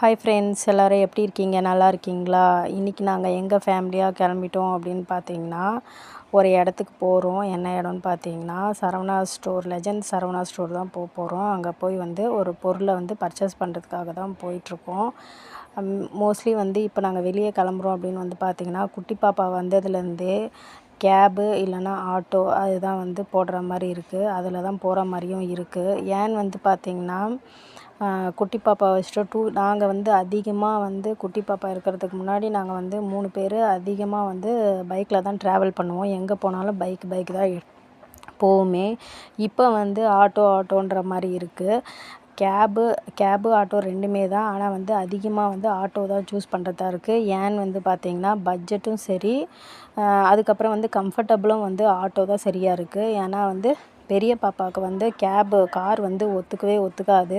Hi friends எல்லோரும் எப்படி இருக்கீங்க? நல்லா இருக்கீங்களா? இன்றைக்கி நாங்கள் எங்கள் ஃபேமிலியாக கிளம்பிட்டோம் அப்படின்னு பார்த்தீங்கன்னா ஒரு இடத்துக்கு போகிறோம் என்ன இடம்னு பார்த்தீங்கன்னா Saravana store legend Saravana store தான் போக போகிறோம் அங்கே போய் வந்து ஒரு பொருளை வந்து பர்ச்சேஸ் பண்ணுறதுக்காக தான் போயிட்டுருக்கோம். மோஸ்ட்லி வந்து இப்போ நாங்கள் வெளியே கிளம்புறோம் அப்படின்னு வந்து பார்த்திங்கன்னா குட்டி பாப்பா வந்ததுலேருந்தே கேபு இல்லைன்னா ஆட்டோ அதுதான் வந்து போடுற மாதிரி இருக்குது அதில் தான் போகிற மாதிரியும் இருக்குது ஏன்னு வந்து பார்த்திங்கன்னா குட்டி பாப்பா வச்சுட்டு டூ நாங்கள் வந்து அதிகமாக வந்து குட்டி பாப்பா இருக்கிறதுக்கு முன்னாடி நாங்கள் வந்து மூணு பேர் அதிகமாக வந்து பைக்கில் தான் ட்ராவல் பண்ணுவோம். எங்கே போனாலும் பைக் பைக் தான் போவோமே. இப்போ வந்து ஆட்டோ ஆட்டோன்ற மாதிரி இருக்குது கேபு கேபு ஆட்டோ ரெண்டுமே தான். ஆனால் வந்து அதிகமாக வந்து ஆட்டோ தான் சூஸ் பண்ணுறதா இருக்குது ஏன்னு வந்து பார்த்திங்கன்னா பட்ஜெட்டும் சரி அதுக்கப்புறம் வந்து கம்ஃபர்டபுளும் வந்து ஆட்டோ தான் சரியாக இருக்குது ஏன்னா வந்து பெரிய பாப்பாவுக்கு வந்து கேபு கார் வந்து ஒத்துக்கவே ஒத்துக்காது.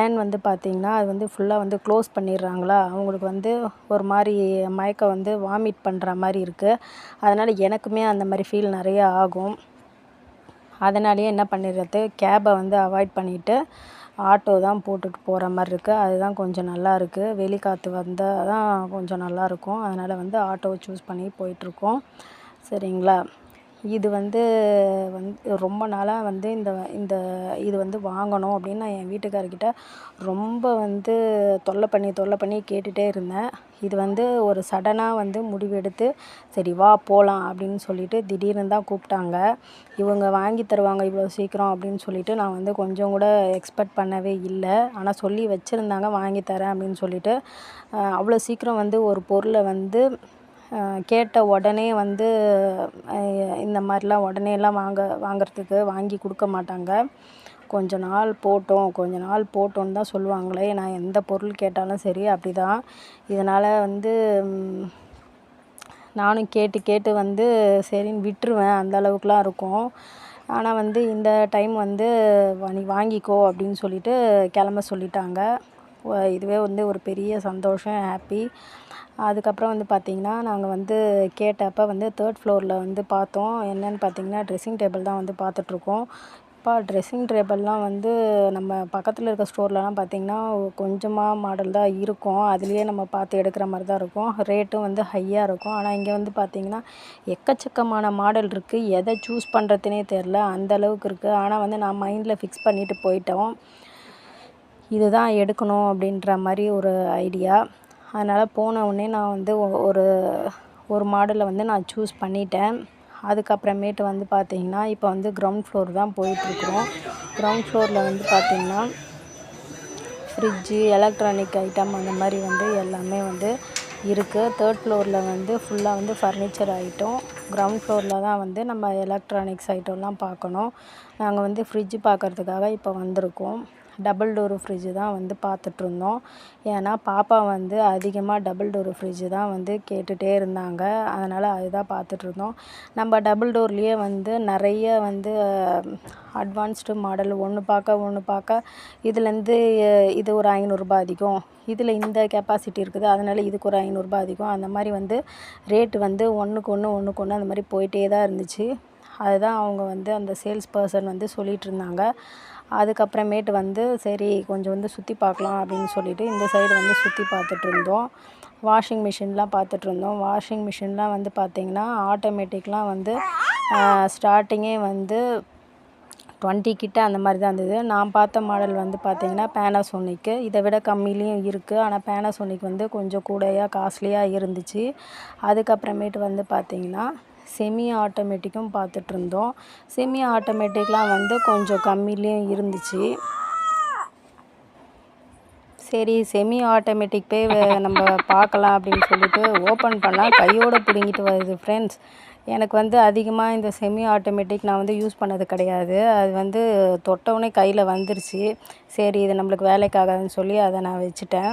ஏன்னு வந்து பார்த்திங்கன்னா அது வந்து ஃபுல்லாக வந்து க்ளோஸ் பண்ணிடுறாங்களா? அவங்களுக்கு வந்து ஒரு மாதிரி மயக்கம் வந்து வாமிட் பண்ணுற மாதிரி இருக்குது அதனால் எனக்குமே அந்த மாதிரி ஃபீல் நிறையா ஆகும். அதனாலேயே என்ன பண்ணிடுறது? கேபை வந்து அவாய்ட் பண்ணிவிட்டு ஆட்டோ தான் போட்டுட்டு போகிற மாதிரி இருக்குது அதுதான் கொஞ்சம் நல்லா இருக்குது வெளிக்காற்று வந்தால் தான் கொஞ்சம் நல்லாயிருக்கும் அதனால் வந்து ஆட்டோவை சூஸ் பண்ணி போயிட்டுருக்கோம் சரிங்களா? இது வந்து வந்து ரொம்ப நாளாக வந்து இந்த இந்த இது வந்து வாங்கணும் அப்படின்னு நான் என் வீட்டுக்காரர்கிட்ட ரொம்ப வந்து தொல்லை பண்ணி தொல்லை பண்ணி கேட்டுகிட்டே இருந்தேன். இது வந்து ஒரு சடனாக வந்து முடிவெடுத்து சரி வா போகலாம் அப்படின்னு சொல்லிட்டு திடீர்னு தான் கூப்பிட்டாங்க. இவங்க வாங்கி தருவாங்க இவ்வளோ சீக்கிரம் அப்படின்னு சொல்லிட்டு நான் வந்து கொஞ்சம் கூட எக்ஸ்பெக்ட் பண்ணவே இல்லை. ஆனால் சொல்லி வச்சுருந்தாங்க வாங்கி தரேன் அப்படின்னு சொல்லிட்டு. அவ்வளோ சீக்கிரம் வந்து ஒரு பொருளை வந்து கேட்ட உடனே வந்து இந்த மாதிரிலாம் உடனேலாம் வாங்க வாங்கிறதுக்கு வாங்கி கொடுக்க மாட்டாங்க. கொஞ்ச நாள் போட்டோம் கொஞ்ச நாள் போட்டோன்னு தான் சொல்லுவாங்களே. நான் எந்த பொருள் கேட்டாலும் சரி அப்படி தான் இதனால் வந்து நானும் கேட்டு கேட்டு வந்து சரின்னு விட்டுருவேன். அந்த அளவுக்குலாம் இருக்கும். ஆனால் வந்து இந்த டைம் வந்து நீ வாங்கிக்கோ அப்படின்னு சொல்லிட்டு கிளம்ப சொல்லிட்டாங்க. இதுவே வந்து ஒரு பெரிய சந்தோஷம் ஹாப்பி அதுக்கப்புறம் வந்து பார்த்திங்கன்னா நாங்கள் வந்து கேட்டப்போ வந்து தேர்ட் ஃப்ளோரில் வந்து பார்த்தோம். என்னென்னு பார்த்திங்கன்னா ட்ரெஸ்ஸிங் டேபிள் தான் வந்து பார்த்துட்ருக்கோம். இப்போ ட்ரெஸ்ஸிங் டேபிள்லாம் வந்து நம்ம பக்கத்தில் இருக்க ஸ்டோர்லலாம் பார்த்திங்கன்னா கொஞ்சமாக மாடல் தான் இருக்கும். அதுலேயே நம்ம பார்த்து எடுக்கிற மாதிரி தான் இருக்கும். ரேட்டும் வந்து ஹையாக இருக்கும். ஆனால் இங்கே வந்து பார்த்திங்கன்னா எக்கச்சக்கமான மாடல் இருக்குது எதை சூஸ் பண்ணுறதுனே தெரில அந்த அளவுக்கு இருக்குது ஆனால் வந்து நான் மைண்டில் ஃபிக்ஸ் பண்ணிவிட்டு போயிட்டோம். இதுதான் எடுக்கணும் அப்படின்ற மாதிரி ஒரு ஐடியா அதனால் போன உடனே நான் வந்து ஒரு ஒரு மாடலை வந்து நான் சூஸ் பண்ணிட்டேன். அதுக்கப்புறமேட்டு வந்து பார்த்திங்கன்னா இப்போ வந்து கிரவுண்ட் ஃப்ளோர் தான் போயிட்டுருக்குறோம். கிரவுண்ட் ஃப்ளோரில் வந்து பார்த்திங்கன்னா ஃப்ரிட்ஜு எலக்ட்ரானிக் ஐட்டம் அந்த மாதிரி வந்து எல்லாமே வந்து இருக்குது தேர்ட் ஃப்ளோரில் வந்து ஃபுல்லாக வந்து ஃபர்னிச்சர் ஐட்டம் கிரவுண்ட் ஃப்ளோரில் தான் வந்து நம்ம எலக்ட்ரானிக்ஸ் ஐட்டம்லாம் பார்க்கணும். நாங்கள் வந்து ஃப்ரிட்ஜு பார்க்குறதுக்காக இப்போ வந்திருக்கோம். டபுள் டோரு ஃப்ரிட்ஜு தான் வந்து பார்த்துட்ருந்தோம். ஏன்னா பாப்பா வந்து அதிகமாக டபுள் டோரு ஃப்ரிட்ஜு தான் வந்து கேட்டுகிட்டே இருந்தாங்க. அதனால் அதுதான் பார்த்துட்ருந்தோம். நம்ம டபுள் டோர்லேயே வந்து நிறைய வந்து அட்வான்ஸ்டு மாடல் ஒன்று பார்க்க ஒன்று பார்க்க இதுலேருந்து இது ஒரு ஐநூறுரூபா அதிகம். இதில் இந்த கெப்பாசிட்டி இருக்குது. அதனால் இதுக்கு ஒரு ஐநூறுரூபா அதிகம். அந்த மாதிரி வந்து ரேட்டு வந்து ஒன்றுக்கு ஒன்று ஒன்றுக்கு ஒன்று அந்த மாதிரி போயிட்டே தான் இருந்துச்சு. அதுதான் அவங்க வந்து அந்த சேல்ஸ் பர்சன் வந்து சொல்லிகிட்டு இருந்தாங்க அதுக்கப்புறமேட்டு வந்து சரி கொஞ்சம் வந்து சுற்றி பார்க்கலாம் அப்படின்னு சொல்லிட்டு இந்த சைடு வந்து சுற்றி பார்த்துட்டு இருந்தோம் வாஷிங் மிஷின்லாம் பார்த்துட்ருந்தோம் வாஷிங் மிஷின்லாம் வந்து பார்த்திங்கன்னா ஆட்டோமேட்டிக்லாம் வந்து ஸ்டார்டிங்கே வந்து டுவெண்ட்டி கிட்ட அந்த மாதிரி தான் இருந்தது. நான் பார்த்த மாடல் வந்து பார்த்திங்கன்னா பேனாசோனிக்கு இதை விட கம்மிலையும் இருக்குது ஆனால் பேனாசோனிக் வந்து கொஞ்சம் கூடையாக காஸ்ட்லியாக இருந்துச்சு. அதுக்கப்புறமேட்டு வந்து பார்த்திங்கன்னா செமி ஆட்டோமேட்டிக்கும் பார்த்துட்ருந்தோம். செமி ஆட்டோமேட்டிக்லாம் வந்து கொஞ்சம் கம்மிலையும் இருந்துச்சு. சரி செமி ஆட்டோமேட்டிக் போய் நம்ம பார்க்கலாம் அப்படின்னு சொல்லிட்டு ஓப்பன் பண்ணால் கையோடு பிடுங்கிட்டு வருது ஃப்ரெண்ட்ஸ் எனக்கு வந்து அதிகமாக இந்த செமி ஆட்டோமேட்டிக் நான் வந்து யூஸ் பண்ணது கிடையாது. அது வந்து தொட்டவுனே கையில் வந்துருச்சு. சரி இது நம்மளுக்கு வேலைக்காகாதுன்னு சொல்லி அதை நான் வச்சுட்டேன்.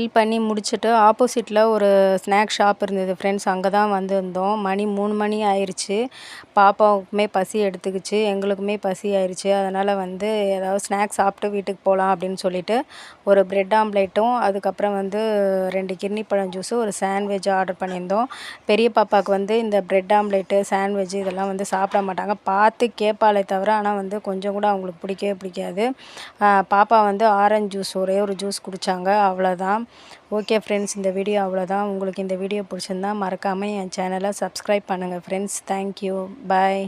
பண்ணி முடிச்சுட்டு ஆப்போசிட்டில் ஒரு ஸ்நாக் ஷாப் இருந்தது. ஃப்ரெண்ட்ஸ் அங்கே தான் வந்திருந்தோம். மணி மூணு மணி ஆயிடுச்சு பாப்பாவுக்குமே பசி எடுத்துக்கிச்சு. எங்களுக்குமே பசி ஆயிடுச்சு அதனால் வந்து ஏதாவது ஸ்நாக்ஸ் சாப்பிட்டு வீட்டுக்கு போகலாம் அப்படின்னு சொல்லிட்டு ஒரு ப்ரெட் ஆம்லேட்டும் அதுக்கப்புறம் வந்து ரெண்டு கிர்னி பழம் ஜூஸு ஒரு சாண்ட்விச் ஆர்டர் பண்ணியிருந்தோம். பெரிய பாப்பாவுக்கு வந்து இந்த ப்ரெட் ஆம்லேட்டு சாண்ட்விச் இதெல்லாம் வந்து சாப்பிட மாட்டாங்க. பார்த்து கேட்பாளே தவிர ஆனால் வந்து கொஞ்சம் கூட அவங்களுக்கு பிடிக்கவே பிடிக்காது. பாப்பா வந்து ஆரஞ்சு ஜூஸ் ஒரே ஒரு ஜூஸ் குடித்தாங்க அவ்வளோதான் ஓகே ஃப்ரெண்ட்ஸ் இந்த வீடியோ அவ்வளோதான் உங்களுக்கு இந்த வீடியோ பிடிச்சிருந்தா மறக்காமல் என் சேனலை சப்ஸ்கிரைப் பண்ணுங்கள் ஃப்ரெண்ட்ஸ் தேங்க்யூ பாய்